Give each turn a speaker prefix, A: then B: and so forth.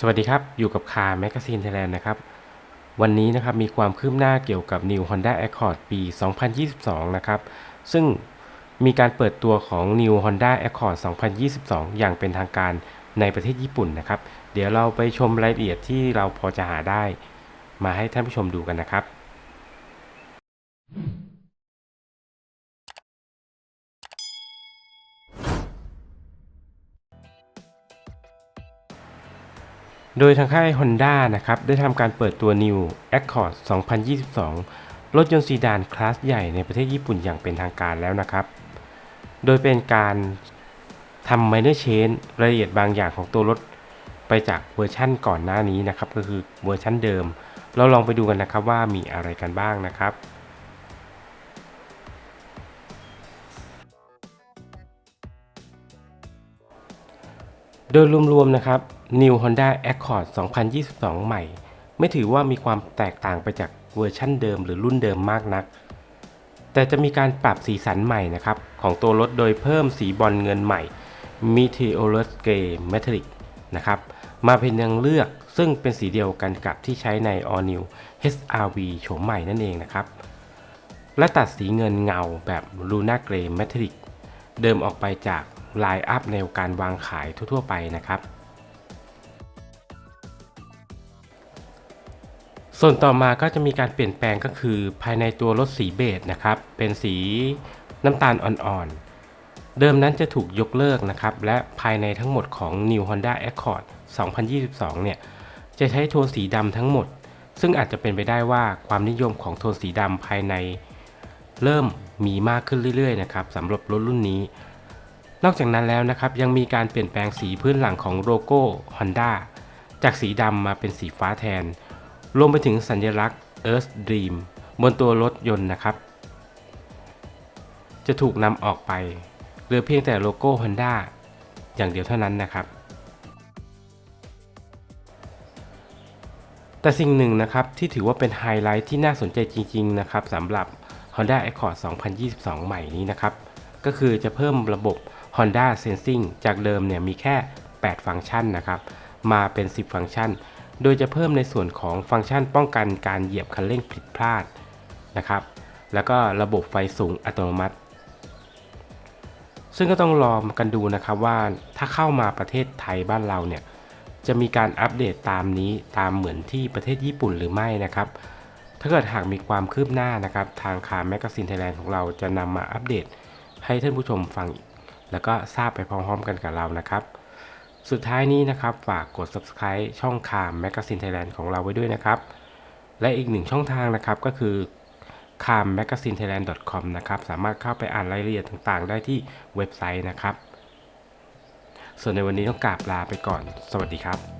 A: สวัสดีครับ อยู่กับคาร์แมกซีนไทยแลนด์นะครับ วันนี้นะครับมีความคืบหน้าเกี่ยวกับ New Honda Accord ปี 2022 นะครับ ซึ่งมีการเปิดตัวของ New Honda Accord 2022 อย่างเป็นทางการในประเทศญี่ปุ่นนะครับ เดี๋ยวเราไปชมรายละเอียดที่เราพอจะหาได้ มาให้ท่านผู้ชมดูกันนะครับ โดยทางค่าย Honda นะครับ ได้ทำการเปิดตัว New Accord 2022 รถยนต์ซีดานคลาสใหญ่ในประเทศญี่ปุ่นอย่างเป็นทางการแล้วนะครับ โดยเป็นการทำ minor change รายละเอียดบางอย่างของตัวรถไปจากเวอร์ชั่นก่อนหน้านี้นะครับ ก็คือเวอร์ชั่นเดิม เราลองไปดูกันนะครับว่ามีอะไรกันบ้างนะครับ ดยรวมๆนะครับ New Honda Accord 2022 ใหม่ ไม่ถือว่ามีความแตกต่างไปจากเวอร์ชั่นเดิมหรือรุ่นเดิมมากนัก แต่จะมีการปรับสีสันใหม่นะครับ ของตัวรถโดยเพิ่มสีบอลเงินใหม่ Meteorous Grey Metallic นะครับมาเป็นยังเลือกซึ่งเป็นสีเดียวกันกับที่ใช้ใน All New HRV โฉมใหม่นั่นเองนะครับ และตัดสีเงินเงาแบบ Luna Grey Metallic เดิมออกไปจาก ไลน์อัพในการวางขายทั่วๆไปนะครับส่วนต่อมาก็จะมีการเปลี่ยนแปลงก็คือภายในตัวรถสีเบจนะครับ เป็นสีน้ำตาลอ่อนๆ เดิมนั้นจะถูกยกเลิกนะครับ และภายในทั้งหมดของ New Honda Accord 2022 เนี่ย จะใช้โทนสีดำทั้งหมด ซึ่งอาจจะเป็นไปได้ว่าความนิยมของโทนสีดำภายใน เริ่มมีมากขึ้นเรื่อยๆนะครับสำหรับรถรุ่นนี้ นอกจากนั้นแล้วนะครับยังมีการเปลี่ยนแปลงสีพื้นหลังของโลโก้ Honda จากสีดำมาเป็นสีฟ้าแทน รวมไปถึงสัญลักษณ์ Earth Dream บนตัวรถยนต์นะครับ จะถูกนำออกไปเหลือเพียงแต่โลโก้ Honda อย่างเดียวเท่านั้นนะครับ แต่สิ่งหนึ่งนะครับที่ถือว่าเป็นไฮไลท์ที่น่าสนใจจริง ๆ นะครับสำหรับ Honda Accord 2022 ใหม่นี้นะครับ ก็คือจะเพิ่มระบบ Honda Sensing จากเดิมเนี่ยมีแค่ 8 ฟังก์ชันนะครับมาเป็น 10 ฟังก์ชัน โดยจะเพิ่มในส่วนของฟังก์ชันป้องกันการเหยียบคันเร่งผิดพลาดนะครับ แล้วก็ระบบไฟสูงอัตโนมัติ ซึ่งก็ต้องรอกันดูนะครับว่าถ้าเข้ามาประเทศไทยบ้านเราเนี่ยจะมีการอัปเดตตามนี้ตามเหมือนที่ประเทศญี่ปุ่นหรือไม่นะครับ ถ้าเกิดหากมีความคืบหน้านะครับ ทางคาแมกซีนไทยแลนด์ของเราจะนำมาอัปเดต ให้ท่านผู้ชมฟังแล้วก็ทราบไปพร้อมๆกันกับเรานะครับ สุดท้ายนี้นะครับ ฝากกด subscribe ช่องคามแมกกาซีนไทยแลนด์ของเราไว้ด้วยนะครับ และอีกหนึ่งช่องทางนะครับก็คือ c a m m a g a z i n e t h a i l a n d c o m นะครับ สามารถเข้าไปอ่านรายละเอียดต่างๆ ได้ที่เว็บไซต์นะครับ ส่วนในวันนี้ต้องกราบลาไปก่อน สวัสดีครับ